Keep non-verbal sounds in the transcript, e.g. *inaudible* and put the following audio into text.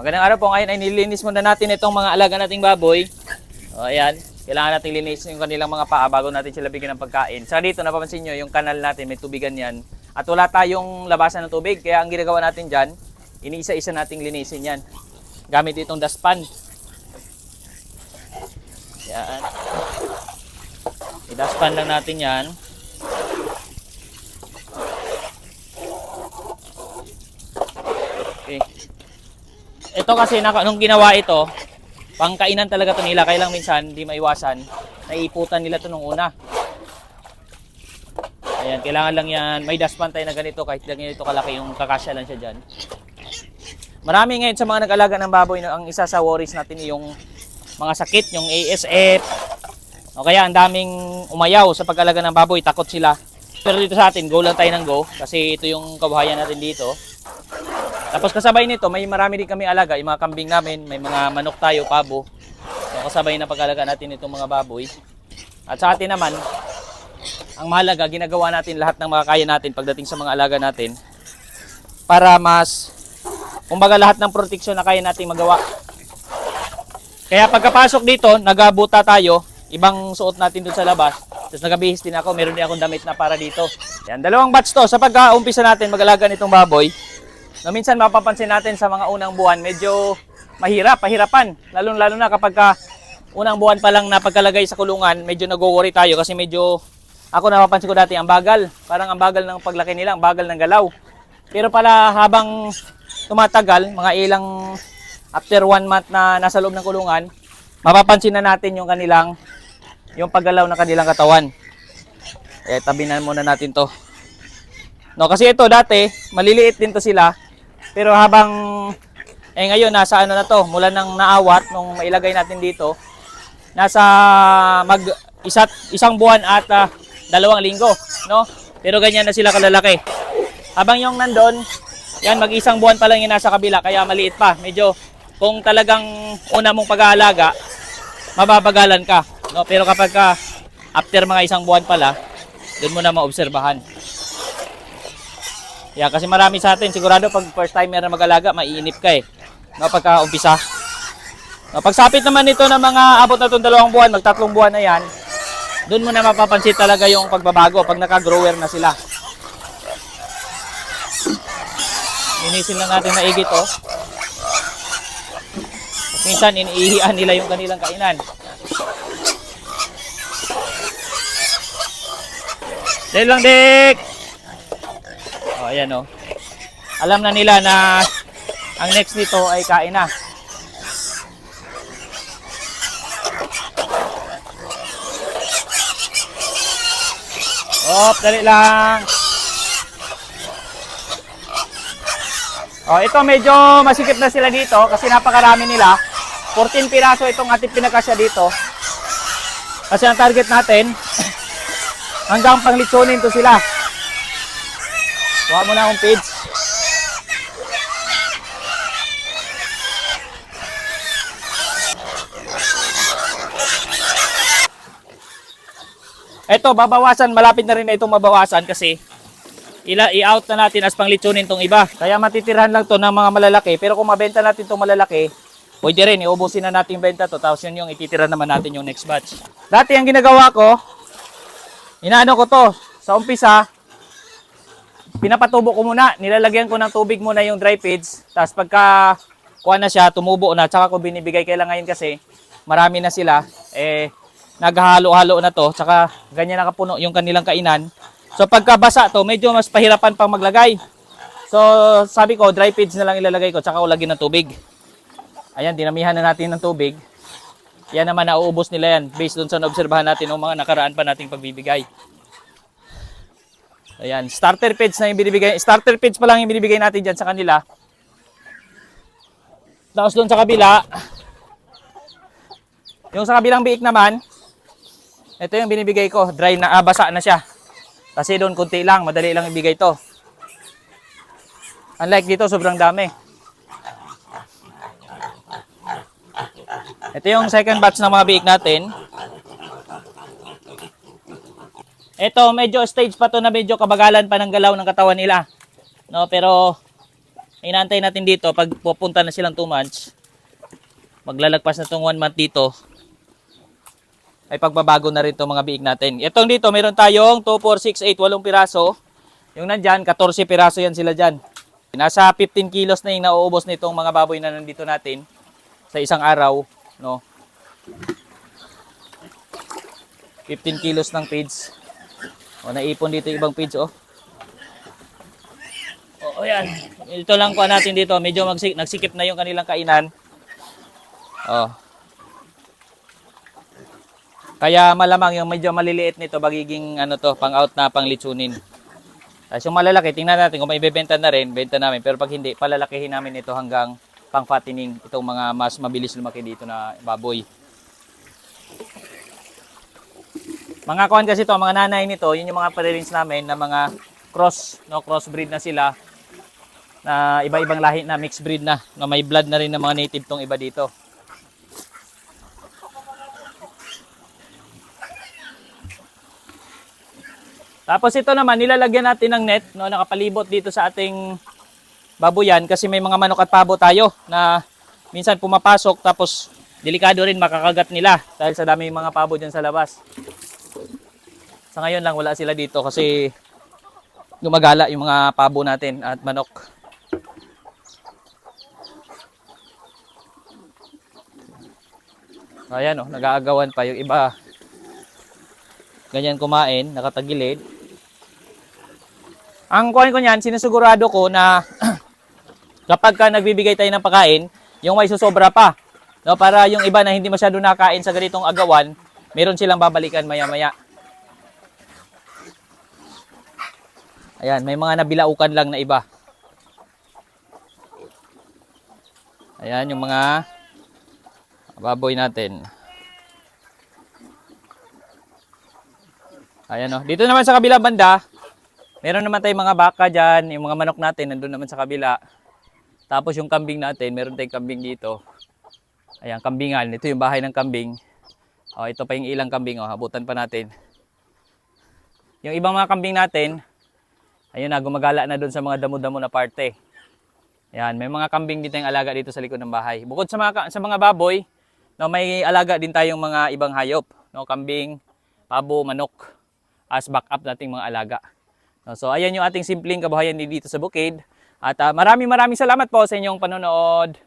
Magandang araw po. Ngayon ay nililinis muna natin itong mga alaga nating baboy. O, ayan. Kailangan natin linisin yung kanilang mga paa bago natin sila bigyan ng pagkain. Sa dito, napapansin nyo, yung kanal natin, may tubigan yan. At wala tayong labasan ng tubig. Kaya ang ginagawa natin dyan, iniisa-isa nating linisin yan. Gamit itong dustpan. Yan. I-dustpan lang natin yan. Ito kasi naka, nung ginawa ito, pangkainan talaga to nila. Kailang minsan, di maiwasan, naiiputan nila to nung una. Ayan, kailangan lang yan, may dustpan tayo na ganito kahit lang ganito kalaki yung kakasya lang siya dyan. Marami ngayon sa mga nag-alaga ng baboy, ang isa sa worries natin yung mga sakit, yung ASF. O kaya ang daming umayaw sa pag-alaga ng baboy, takot sila. Pero dito sa atin, go lang tayo ng go kasi ito yung kabuhayan natin dito. Tapos kasabay nito, may marami din kami alaga, yung mga kambing namin, may mga manok tayo, pabo. So, kasabay na pag-alaga natin itong mga baboy. At sa atin naman, ang mahalaga, ginagawa natin lahat ng mga kaya natin pagdating sa mga alaga natin para mas, kumbaga lahat ng proteksyon na kaya natin magawa. Kaya pagkapasok dito, nagabuta tayo, ibang suot natin dun sa labas. Tapos nagabihis din ako, meron din akong damit na para dito. Yan, dalawang batch to. Sa pagka-umpisa natin mag-alaga nitong baboy, na minsan mapapansin natin sa mga unang buwan, medyo mahirap, pahirapan. Lalo-lalo na kapag ka unang buwan pa lang na pagkalagay sa kulungan, medyo nag-worry tayo kasi medyo ako napapansin ko dati ang bagal. Parang ang bagal ng paglaki nila, ang bagal ng galaw. Pero pala habang tumatagal, mga ilang after one month na nasa loob ng kulungan, mapapansin na natin yung kanilang yung paggalaw ng kanilang katawan. Eh, tabi na muna natin to. No, kasi ito dati, maliliit din to sila. Pero habang eh ngayon nasa ano na to, mula nang naawat nung mailagay natin dito, nasa mag isat, isang buwan at ah, dalawang linggo, no? Pero ganyan na sila kalalaki. Habang yung nandun, yan mag-isang buwan pa lang yung nasa kabila kaya maliit pa. Medyo kung talagang una mong pag-aalaga, mababagalan ka, no? Pero kapag ka after mga isang buwan pala, doon mo na maobserbahan. Yeah, kasi marami sa atin, sigurado pag first timer na mag-alaga, maiinip ka eh. No, pagka umpisa. No, pagsapit naman nito ng mga abot na itong dalawang buwan, magtatlong buwan na yan, doon mo na mapapansin talaga yung pagbabago pag naka-grower na sila. Linisin lang natin na igit oh. Minsan iniihian nila yung kanilang kainan. Dahil lang, Dik! Oh, ayan o. Alam na nila na ang next nito ay kain na. Op, dali lang. Oh, ito medyo masikip na sila dito kasi napakarami nila. 14 piraso itong ating pinakasya dito. Kasi ang target natin, *laughs* hanggang panglitsonin to sila. Kuha mo na akong page. Ito, babawasan. Malapit na rin na itong mabawasan kasi ila i-out na natin as panglitsunin tong iba. Kaya matitirahan lang to ng mga malalaki. Pero kung mabenta natin tong malalaki, pwede rin. Iubusin na natin benta to. Tapos yun yung ititira naman natin yung next batch. Dati ang ginagawa ko, inaano ko to. Sa umpisa, pinapatubo ko muna. Nilalagyan ko ng tubig muna yung dry feeds. Tapos pagka kuha na siya, tumubo na. Tsaka ko binibigay. Kailan ngayon kasi, marami na sila. Eh, naghahalo-halo na to. Tsaka ganyan nakapuno yung kanilang kainan. So pagkabasa to, medyo mas pahirapan pang maglagay. So sabi ko, dry feeds na lang ilalagay ko. Tsaka ko lagyan ng tubig. Ayan, dinamihan na natin ng tubig. Yan naman, nauubos nila yan. Based dun sa naobserbahan natin ng mga nakaraan pa nating pagbibigay. Ayan, starter feeds na yung binibigay. Starter feeds pa lang yung binibigay natin dyan sa kanila. Tapos doon sa kabila, yung sa kabilang biik naman, ito yung binibigay ko. Dry na, ah, basa na siya. Kasi doon kunti lang, madali lang ibigay to. Unlike dito, sobrang dami. Ito yung second batch ng mga biik natin. Ito, medyo stage pa to na medyo kabagalan pa ng galaw ng katawan nila. No, pero Inaantay natin dito pag pupunta na silang 2 months. Maglalagpas na tong 1 month dito. Ay pagbabago na rin itong mga biig natin. Itong dito, meron tayong 2, 4, 6, 8, 8 piraso. Yung nandyan, 14 piraso yan sila dyan. Nasa 15 kilos na yung nauubos nitong mga baboy na nandito natin sa isang araw. No? 15 kilos ng feeds. O, naipon dito ibang feeds, oh. O, ayan. Ito lang ko natin dito. Medyo magsik nagsikip na yung kanilang kainan. Oh. Kaya malamang yung medyo maliliit nito magiging ano to, pang out na pang litsunin. Tapos yung malalaki, tingnan natin kung may bebenta na rin, benta namin. Pero pag hindi, palalakihin namin ito hanggang pang fattening. Itong mga mas mabilis lumaki dito na baboy. Mga kuhan kasi to, mga nanay nito, yun yung mga parents namin na mga cross, no, crossbreed na sila na iba-ibang lahi na mixed breed na, na may blood na rin ng mga native tong iba dito. Tapos ito naman, nilalagyan natin ng net, no, nakapalibot dito sa ating baboyan kasi may mga manok at pabo tayo na minsan pumapasok tapos delikado rin makakagat nila dahil sa dami mga pabo dyan sa labas. Sa ngayon lang wala sila dito kasi gumagala yung mga pabo natin at manok. Ayan oh, nag-aagawan pa yung iba. Ganyan kumain, nakatagilid. Ang kuhain ko niyan, sinusigurado ko na *clears throat* kapag ka nagbibigay tayo ng pagkain, yung may susobra pa. No, para yung iba na hindi masyado nakain sa ganitong agawan, meron silang babalikan maya-maya. Ayan, may mga nabilaukan lang na iba. Ayan, yung mga baboy natin. Ayan o. Dito naman sa kabila banda, meron naman tayong mga baka dyan, yung mga manok natin, nandun naman sa kabila. Tapos yung kambing natin, meron tayong kambing dito. Ayan, kambingan. Ito yung bahay ng kambing. O, ito pa yung ilang kambing. O, habutan pa natin. Yung ibang mga kambing natin, ayun na, gumagala na doon sa mga damo-damo na parte. Ayan, may mga kambing dito yung alaga dito sa likod ng bahay. Bukod sa mga, sa mga baboy, no, may alaga din tayong mga ibang hayop. No, kambing, pabo, manok as backup nating mga alaga. No, so ayan yung ating simpleng kabuhayan dito sa bukid. At ah, maraming maraming salamat po sa inyong panonood.